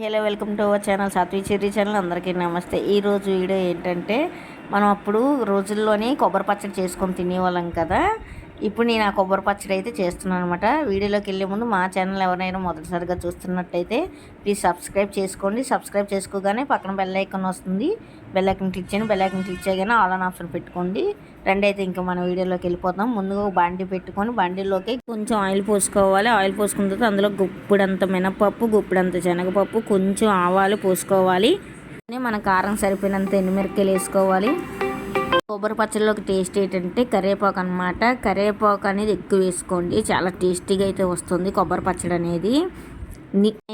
Hello welcome to our channel Sathvi Cherry channel. అందరికీ నమస్తే. ఈరోజు వీడియో ఏంటంటే మనం అప్పుడు రోజుల్లోనే కొబ్బరి పచ్చడి చేసుకొని తినేవాళ్ళం కదా. ఇప్పుడు నేను ఆ కొబ్బరి పచ్చడి అయితే చేస్తున్నాను అనమాట వీడియోలోకి వెళ్ళే ముందు మా ఛానల్ ఎవరైనా మొదటిసారిగా చూస్తున్నట్టయితే ప్లీజ్ సబ్స్క్రైబ్ చేసుకోండి. సబ్స్క్రైబ్ చేసుకోగానే పక్కన బెల్ ఐకాన్ వస్తుంది. బెల్ ఐకాన్ క్లిక్ చేయండి. బెల్ ఐకాన్ క్లిక్ చేయగానే ఆల్ ఆన్ ఆప్షన్ పెట్టుకోండి. రెండు అయితే ఇంకా మన వీడియోలోకి వెళ్ళిపోతాం ముందుగా ఒక బండి పెట్టుకొని బండిలోకి కొంచెం ఆయిల్ పోసుకోవాలి. ఆయిల్ పోసుకున్న తర్వాత అందులో గుప్పుడంత మినపప్పు గుప్పుడంత శనగపప్పు కొంచెం ఆవాలు పోసుకోవాలి. మన కారం సరిపోయినంత ఎండుమిరకాయలు వేసుకోవాలి. కొబ్బరి పచ్చళ్ళలోకి టేస్ట్ ఏంటంటే కరివేపాకు అనమాట కరివేపాకు అనేది ఎక్కువ వేసుకోండి. చాలా టేస్టీగా అయితే వస్తుంది కొబ్బరి పచ్చడి అనేది.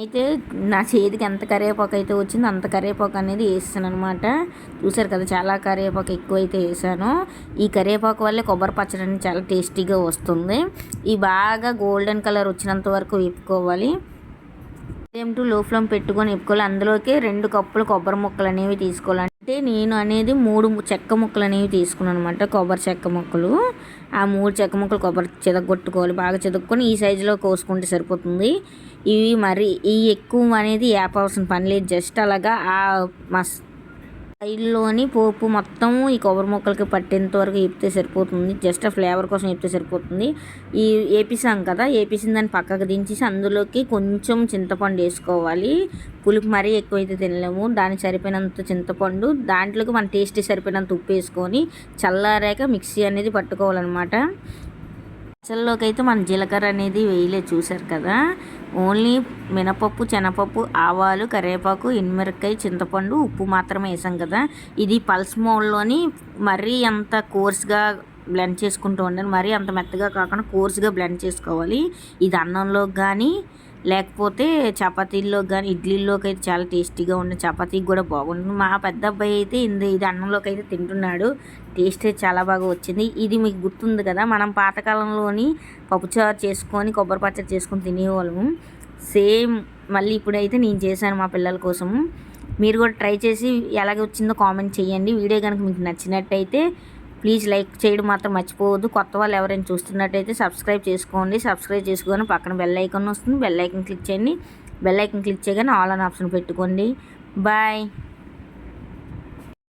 అయితే నా చేతికి ఎంత కరివేపాకు అయితే వచ్చిందో అంత కరివేపాకు అనేది వేస్తాను అనమాట చూసారు కదా చాలా కరివేపాకు ఎక్కువ అయితే వేసాను. ఈ కరివేపాకు వల్లే కొబ్బరి పచ్చడి అనేది చాలా టేస్టీగా వస్తుంది. ఈ బాగా గోల్డెన్ కలర్ వచ్చినంత వరకు వేపుకోవాలి. సేమ్ టు లో ఫ్లేమ్ పెట్టుకొని వేపుకోవాలి. అందులోకి రెండు కప్పులు కొబ్బరి ముక్కలు అనేవి తీసుకోవాలి అంటే నేను అనేది మూడు చెక్క ముక్కలు అనేవి తీసుకున్నాను అనమాట కొబ్బరి చెక్క ముక్కలు. ఆ మూడు చెక్క ముక్కలు కొబ్బరి చిదగొట్టుకోవాలి బాగా చెదక్కొని ఈ సైజులో కోసుకుంటే సరిపోతుంది. ఇవి మరి ఈ ఎక్కువ అనేది వేపవలసిన పని లేదు జస్ట్ అలాగా ఆ మస్ ఆయిల్లోని పోపు మొత్తం ఈ కొబ్బరి ముక్కలకి పట్టేంత వరకు వేపితే సరిపోతుంది. జస్ట్ ఆ ఫ్లేవర్ కోసం ఏపితే సరిపోతుంది. ఈ వేపిసాం కదా వేపిసిన దాన్ని పక్కకు దించేసి అందులోకి కొంచెం చింతపండు వేసుకోవాలి. పులుపు మరీ ఎక్కువైతే తినలేము. దానికి సరిపోయినంత చింతపండు దాంట్లోకి మన టేస్ట్ సరిపోయినంత ఉప్పు వేసుకొని చల్లారాక మిక్సీ అనేది పట్టుకోవాలన్నమాట. పచ్చళ్ళలోకి అయితే మన జీలకర్ర అనేది వేయలే చూసారు కదా? ఓన్లీ మినపప్పు శనగపప్పు ఆవాలు కరివేపాకు ఎనిమిరకాయ చింతపండు ఉప్పు మాత్రమే వేసాం కదా? ఇది పల్స్ మోడ్లోని మరీ అంత కోర్స్గా బ్లెండ్ చేసుకుంటూ ఉండాలి మరీ అంత మెత్తగా కాకుండా కోర్స్గా బ్లెండ్ చేసుకోవాలి. ఇది అన్నంలోకి కానీ లేకపోతే చపాతీల్లో కానీ ఇడ్లీలోకి అయితే చాలా టేస్టీగా ఉండే చపాతీకి కూడా బాగుంటుంది. మా పెద్ద అబ్బాయి అయితే ఇది ఇది అన్నంలోకి అయితే తింటున్నాడు. టేస్ట్ చాలా బాగా వచ్చింది. ఇది మీకు గుర్తుంది కదా మనం పాతకాలంలోని పప్పుచారు చేసుకొని కొబ్బరి పచ్చడి చేసుకొని తినేవాళ్ళము. సేమ్ మళ్ళీ ఇప్పుడైతే నేను చేశాను మా పిల్లల కోసం మీరు కూడా ట్రై చేసి ఎలాగ వచ్చిందో కామెంట్ చేయండి. వీడియో కనుక మీకు నచ్చినట్టయితే ప్లీజ్ లైక్ చేయడం మాత్రం మర్చిపోవద్దు. కొత్త వాళ్ళు ఎవరైనా చూస్తున్నట్టయితే సబ్స్క్రైబ్ చేసుకోండి. సబ్స్క్రైబ్ చేసుకొని పక్కన బెల్ ఐకాన్ వస్తుంది. బెల్ ఐకాన్ క్లిక్ చేయండి. బెల్ ఐకాన్ క్లిక్ చేయగానే ఆల్ ఆన్ ఆప్షన్ పెట్టుకోండి. బాయ్.